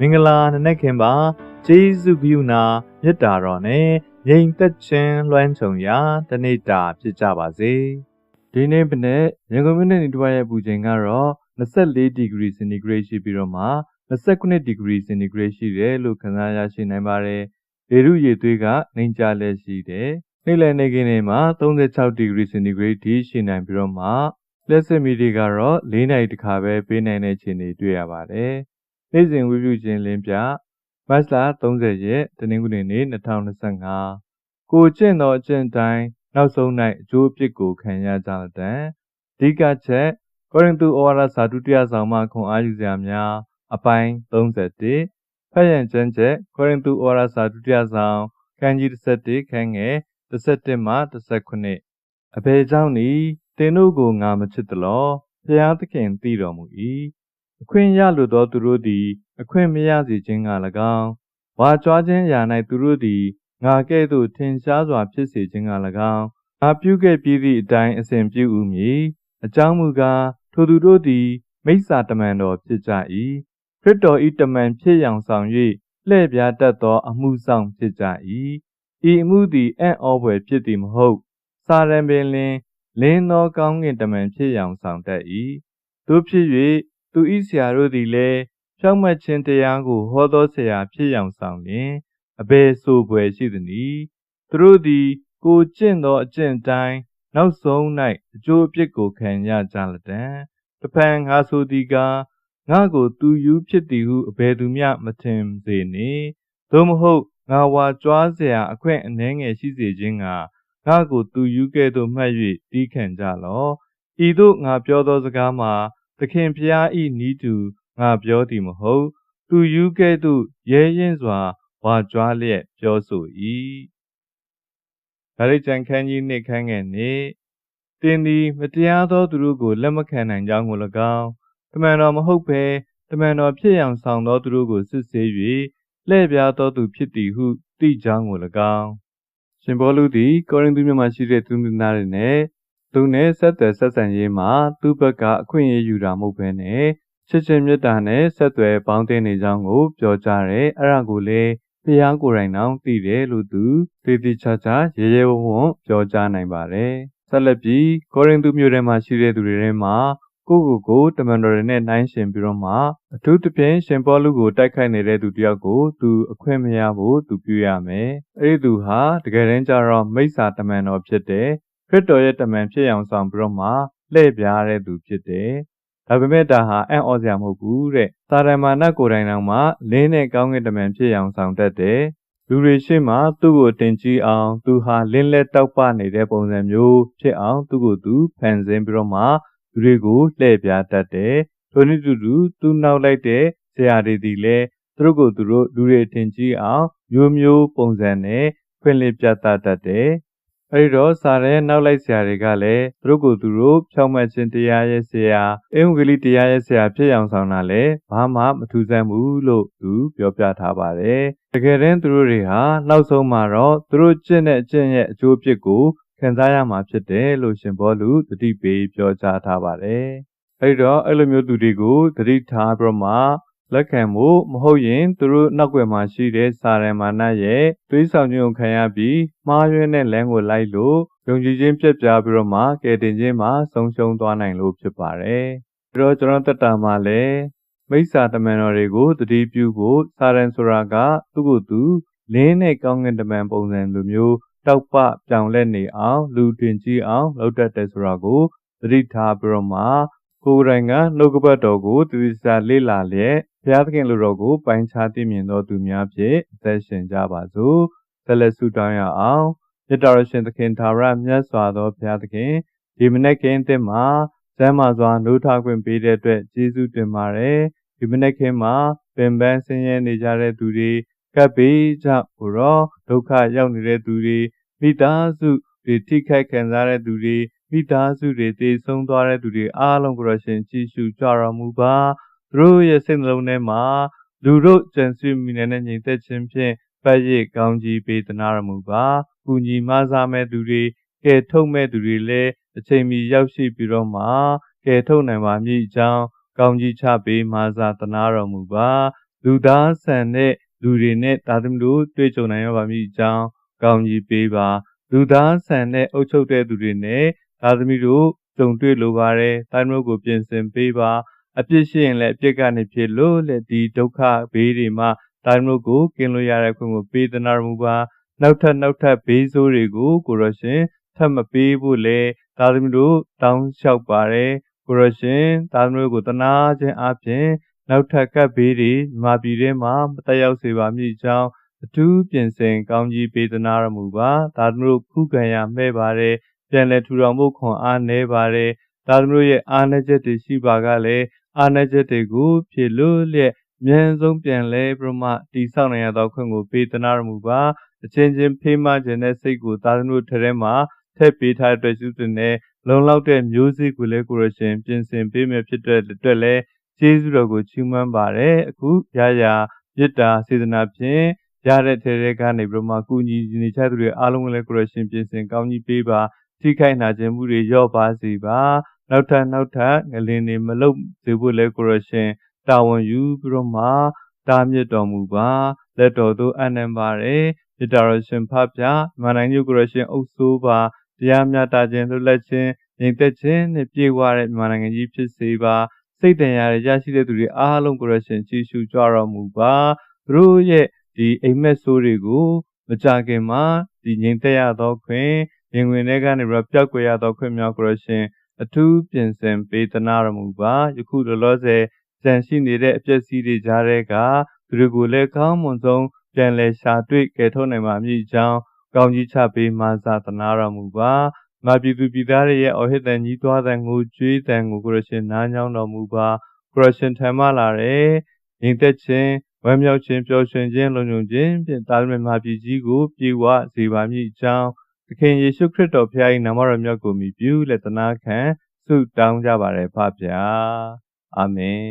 မင်္ဂလာနနက်ခင်ပါကျေးဇူးပြုနာမေတ္တာတော်နဲ့ငြိမ်သက်ခြင်းလွှမ်းခြုံရာတနေ့တာဖြစ်ကြပါစေဒီနေ့မနေ့ရန်ကုန်မြို့နယ်နေတွားရဲ့ပူချိန်ကတော့24ဒီဂရီစင်တီဂရိတ်ရှိပြီးတော့မှ29ဒီဂရီစင်တီဂရိတ်ရှိတယ်လို့ခန့်မှန်းရရှိနိုင်ပါတယ်လေရုရေသွေးကနှိမ်ကြလက်ရှိတယ်နေ့လည်နေ့ခင်းတွေမှာ36ဒီဂရီစင်တီဂရိတ်ထိရှိနိုင်ပြီးတော့မှလက်စစ်မီတွေကတော့၄နိုင်တခါပဲပေးနိုင်တဲ့ခြေနေတွေ့ရပါတယ်။ နေ့စဉ်ဝိပုခြင်းလင်းပြမတ်လ30ရက်တနင်္ဂနွေနေ့2025ကိုကျင့်သောအကျင့်တိုင်းနောက်ဆုံး၌အကျိုးအပြစ်ကိုခံရကြတဲ့။ဒီကချက်ကောရိန္သုဩဝါဒစာဒုတိယဆောင်မှခွန်အားယူစရာများအပိုင်း31ဖတ်ရန်ကျမ်းချက်ကောရိန္သုဩဝါဒစာဒုတိယဆောင်ခန်းကြီး17ခန်းငယ်17မှ19အဘယ်ကြောင့်နည်းသင်တို့ကိုငါမချစ်သလောဖျားသခင်သိတော်မူ၏ အခွင့်ရလိုသောသူတို့သည် အခွင့်မရစေခြင်းက၎င်းဝါကြွားခြင်းအရာ၌သူတို့သည်ငါကဲ့သို့ထင်ရှားစွာဖြစ်စေခြင်းက၎င်းငါပြုခဲ့ပြီးသည့်အတိုင်းအစဉ်ပြုဥမည်အကြောင်းမူကားထိုသူတို့သည် မိစ္ဆာတမန်တော်ဖြစ်ကြ၏ခရစ်တော်၏တမန်ဖြစ်ရောင်ဆောင်၍လှည့်ပြားတတ်သောအမှုဆောင်ဖြစ်ကြ၏ဤအမှုသည်အံ့ဩဖွယ်ဖြစ်သည်မဟုတ်စာရန်ပင်လင်လင်းသောကောင်းကင်တမန်ဖြစ်ရောင်ဆောင်တတ်၏တို့ဖြစ်၍ သူဤဆရာတို့သည်လည်းဖြောင့်မတ်ခြင်းတရားကိုဟောသောဆရာဖြစ်ရောင်ဆောင်လျင်အဘယ်ဆိုပွယ်ရှိသနည်းသူတို့သည်ကိုကျင့်သောအကျင့်တိုင်းနောက်ဆုံး၌အကျိုးအပြစ်ကိုခံရကြလတံတဖန်ငါဆိုသည်ကားငါကိုသူယူဖြစ်သည်ဟုအဘယ်သူမျှမထင်စေနှင့်သို့မဟုတ်ငါဝါကြွားเสียအခွင့်အနှဲငယ်ရှိစေခြင်းကငါကိုသူယူကဲ့သို့မှတ်၍တီးခံကြလော့ဤသို့ငါပြောသောစကားမှာ သခင်ဖျားဤနီးတူငါပြောသည်မဟုတ် သူယူကဲ့သို့ရဲရင်စွာဝါကြွားလျက်ပြောဆို၏ဒါရိကျန်ခန်းကြီးနှင့်ခန်းငယ်နှင့်တင်းသည်မတရားသောသူတို့ကိုလက်မခံနိုင်ကြောင်းကို၎င်းတမန်တော်မဟုတ်ဘဲတမန်တော်ဖြစ်ရန်ဆောင်သောသူတို့ကိုစစ်ဆေး၍လှည့်ပြားသောသူဖြစ်သည်ဟုသိကြောင်းကို၎င်းရှင်ဘောလူသည် ကောရိန္သုမြို့မှာရှိတဲ့သူမျိုးသားတွေနဲ့ သူနဲ့ဆက်သွယ်ဆက်ဆံရေးမှာသူ့ဘက်ကအခွင့်အရေးယူတာမဟုတ်ဘဲနဲ့ချစ်ချင်းမေတ္တာနဲ့ဆက်သွယ်ပေါင်းတင်နေကြောင်းကိုပြောကြားတယ်အဲ့ဒါကိုလည်းဖျားကိုယ်တိုင်တောင်သိတယ်လို့သူသေသေးချာချာရဲရဲဝံ့ဝံ့ပြောကြားနိုင်ပါတယ်ဆက်လက်ပြီးကောရိန္သုမြို့ထဲမှာရှိတဲ့သူတွေထဲမှာကိုကိုကိုတမန်တော်တွေနဲ့နှိုင်းရှင်ပြီးတော့မှအထူးသဖြင့်ရှင်ပေါလုကိုတိုက်ခိုက်နေတဲ့သူတယောက်ကိုသူအခွင့်မရဖို့သူပြုရမယ်။အဲဒီသူဟာတကယ်တမ်းကျတော့မိစ္ဆာတမန်တော်ဖြစ်တယ်။ ခရစ်တော်ရဲ့တမန်ဖြစ်အောင်ဆောင်ပြီးတော့မှလှည့်ပြားတဲ့သူဖြစ်တယ်။ဒါပေမဲ့ဒါဟာအံ့ဩစရာမဟုတ်ဘူးတဲ့။သာရမဏကိုယ်တိုင်တောင်မှလင်းနဲ့ကောင်းကင်တမန်ဖြစ်အောင်ဆောင်တတ်တယ်။လူတွေရှေ့မှာသူ့ကိုတင်ကြည့်အောင်သူဟာလင်းလက်တောက်ပနေတဲ့ပုံစံမျိုးဖြစ်အောင်သူ့ကိုသူဖန်ဆင်းပြီးတော့မှလူတွေကိုလှည့်ပြားတတ်တယ်။ထိုနည်းတူတူသူနောက်လိုက်တဲ့ဆရာတွေဒီလည်းသူတို့ကိုသူတို့လူတွေထင်ကြီးအောင်မျိုးမျိုးပုံစံနဲ့ဖွင့်လှစ်ပြသတတ်တယ်။ အဲဒီတော့စာရဲနောက်လိုက်ဆရာတွေကလည်းသူတို့ကိုသူတို့ဖြောင့်မတ်ခြင်းတရားရဲ့ဆရာအင်္ဂလိပ်တရားရဲ့ဆရာဖြစ်အောင်ဆောင်တာလည်းဘာမှမထူးဆန်းဘူးလို့သူပြောပြထားပါတယ်။တကယ်တမ်းသူတို့တွေဟာနောက်ဆုံးမှာတော့သူတို့ကျင့်တဲ့အကျင့်ရဲ့အကျိုးအပြစ်ကိုခံစားရမှာဖြစ်တယ်လို့ရှင်ဘောလူတတိပေးပြောကြားထားပါတယ်။အဲဒီတော့အဲ့လိုမျိုးသူတွေကိုတတိထားပြီးတော့မှ လက်ခံမှုမဟုတ်ရင်သူတို့နောက်ွယ်မှာရှိတဲ့စာရမဏရဲ့သွေးဆောင်ခြင်းကိုခံရပြီးမှားယွင်းတဲ့လမ်းကိုလိုက်လို့ယုံကြည်ခြင်းပြတ်ပြားပြီးတော့မှကယ်တင်ခြင်းမှာဆုံးရှုံးသွားနိုင်လို့ဖြစ်ပါတယ်။ပြီးတော့ကျွန်တော်တက်တာမှာလည်းမိစ္ဆာတမန်တော်တွေကိုတတိပြုဖို့စာရန်ဆိုတာကသူ့ကိုယ်သူလင်းနဲ့ကောင်းကင်တမန်ပုံစံလိုမျိုးတောက်ပပြောင်လဲနေအောင်လူတင်ကြည့်အောင်လုပ်တတ်တယ်ဆိုတာကိုသတိထားပြီးတော့မှကိုယ်တိုင်ကနှုတ်ကပတ်တော်ကိုတည်စာလေ့လာလျက် ဘုရားသခင်လူတော်ကိုပိုင်းခြားသိမြင်တော်သူများဖြင့်အသက်ရှင်ကြပါစို့ဆက်လက်ဆုတောင်းရအောင်မြတ်တော်ရှင်သခင်သာရမြတ်စွာသောဘုရားသခင်ဒီမနေ့ကင်းတဲ့မှာဇမ်းမာစွာနှုတ်ထားခွင့်ပေးတဲ့အတွက်ကျေးဇူးတင်ပါတယ်ဒီမနေ့ကင်းမှာပင်ပန်းဆင်းရဲနေကြတဲ့သူတွေကပ်ပေးကြဖို့တော့ဒုက္ခရောက်နေတဲ့သူတွေမိသားစုတွေထိခိုက်ခံစားတဲ့သူတွေမိသားစုတွေတည်ဆုံးသွားတဲ့သူတွေအားလုံးကိုရရှင်ကြည်ရှုကြတော်မူပါ သူတို့ရဲ့စိတ်နှလုံးထဲမှာလူတို့ကြံစည်မိနေတဲ့ညီသက်ခြင်းဖြင့်ပတ်ရစ်ကောင်းကြီးပေးသနာရမူပါကုညီမဆာမဲ့သူတွေကဲထုတ်မဲ့သူတွေလည်းအချိန်မီရောက်ရှိပြီးတော့မှကဲထုတ်နိုင်ပါမည်အကြောင်းကောင်းကြီးချပေးမဆာသနာတော်မူပါလူလူသားဆန်တဲ့လူတွေနဲ့သာသမီတို့တွေ့ကြုံနိုင်ရပါမည်အကြောင်းကောင်းကြီးပေးပါလူသားဆန်တဲ့အုပ်ချုပ်တဲ့သူတွေနဲ့သာသမီတို့ကြုံတွေ့လိုပါတယ်သာသမီတို့ကိုပြင်ဆင်ပေးပါ အပြစ်ရှိရင်လည်းအပြစ်ကနေဖြစ်လို့လက်ဒီဒုက္ခဘေးတွေမှာသာသမီတို့ကိုကင်းလို့ရတဲ့ခွင့်ကိုပေးသနာတော်မူပါနောက်ထပ်နောက်ထပ်ဘေးဆိုးတွေကိုကိုရရှင်ထပ်မပေးဖို့လေသာသမီတို့တောင်းလျှောက်ပါတယ်ကိုရရှင်သာသမီတို့ကိုတနာခြင်းအပြင်နောက်ထပ်ကပ်ဘေးတွေမာပြည်ထဲမှာမတက်ရောက်စေပါမည်ကြောင်းအထူးပြင်ဆင်ကောင်းကြီးပေးသနာတော်မူပါသာသမီတို့ခုခံရမဲ့ပါတယ်ပြန်လည်ထူထောင်ဖို့ခွန်အားနည်းပါတယ် သာသမီတို့ရဲ့အားနည်းချက်တွေရှိပါကလည်းအားနည်းချက်တွေကိုဖြည့်လို့လျက်အမြန်ဆုံးပြန်လဲပြမတိဆောက်နိုင်ရသောခွင့်ကိုပေးသနာတော်မူပါအချင်းချင်းဖေးမခြင်းတဲ့စိတ်ကိုသာသမီတို့ထဲမှာထည့်ပေးထားတဲ့အတွက်ရှိတဲ့နဲ့လုံလောက်တဲ့မျိုးစေ့ကိုလည်းကိုရရှင်ပြင်ဆင်ပေးမယ်ဖြစ်တဲ့အတွက်လည်းကျေးဇူးတော်ကိုချီးမွမ်းပါတယ်အခုရရမေတ္တာစေတနာဖြင့်ရတဲ့ထဲထဲကနေပြီးတော့မှကုညီနေချသူတွေအားလုံးကိုလည်းကိုရရှင်ပြင်ဆင်ကောင်းကြီးပေးပါထိခိုက်နာခြင်းမှုတွေရော့ပါစေပါ နောက်ထပ်နောက်ထပ်ငလင်တွေမလုတ်စေဖို့လည်းကိုရရှင်တာဝန်ယူပြီးတော့မှတားမြစ်တော်မူပါလက်တော်သို့အနံပါတယ်မေတ္တာတော်ရှင်ဖဖျားမန္တန်ညုကိုရရှင်အုပ်ဆိုးပါတရားမျှတခြင်းလွတ်လပ်ခြင်းငြိမ်သက်ခြင်းနဲ့ပြေဝတဲ့မြန်မာနိုင်ငံကြီးဖြစ်စေပါစိတ်တန်ရာရရှိတဲ့သူတွေအားလုံးကိုရရှင်ကြည်ရှုကြတော်မူပါသူတို့ရဲ့ဒီအိမ်မက်ဆိုးတွေကိုမကြခင်မှာဒီငြိမ်သက်ရသောခွင့်ရင်ဝင်ထဲကနေပြီးတော့ပျောက်ကွယ်ရသောခွင့်များကိုရရှင် အထူးပြင်ဆင်ပေးသနာတော်မူပါယခုလောလောဆယ်ကြံရှိနေတဲ့အပျက်စီးတွေကြားထဲကသူတွေကိုလည်းကောင်းမွန်ဆုံးပြန်လည်ရှာတွေ့ကယ်ထုတ်နိုင်ပါမည်ကြောင်းကောင်းကြီးချပေးမှသာသနာတော်မူပါငါပြည်သူပြည်သားတွေရဲ့အော်ဟစ်တန်ကြီးသွားတဲ့ငိုကြွေးတန်ကိုကိုရရှင်နားညောင်းတော်မူပါကိုရရှင်ထံမှလာတဲ့ညီသက်ခြင်းဝမ်းမြောက်ခြင်းပျော်ရွှင်ခြင်းလုံခြုံခြင်းဖြင့်တာသမင်မာပြည်ကြီးကိုပြေဝစေပါမည်အကြောင်း သခင်ယေရှုခရစ်တော်ဖခင်၏နာမတော်မြတ်ကိုမြည်ပြုလက်သနာခံဆုတောင်းကြပါရယ်ဖပါအာမင်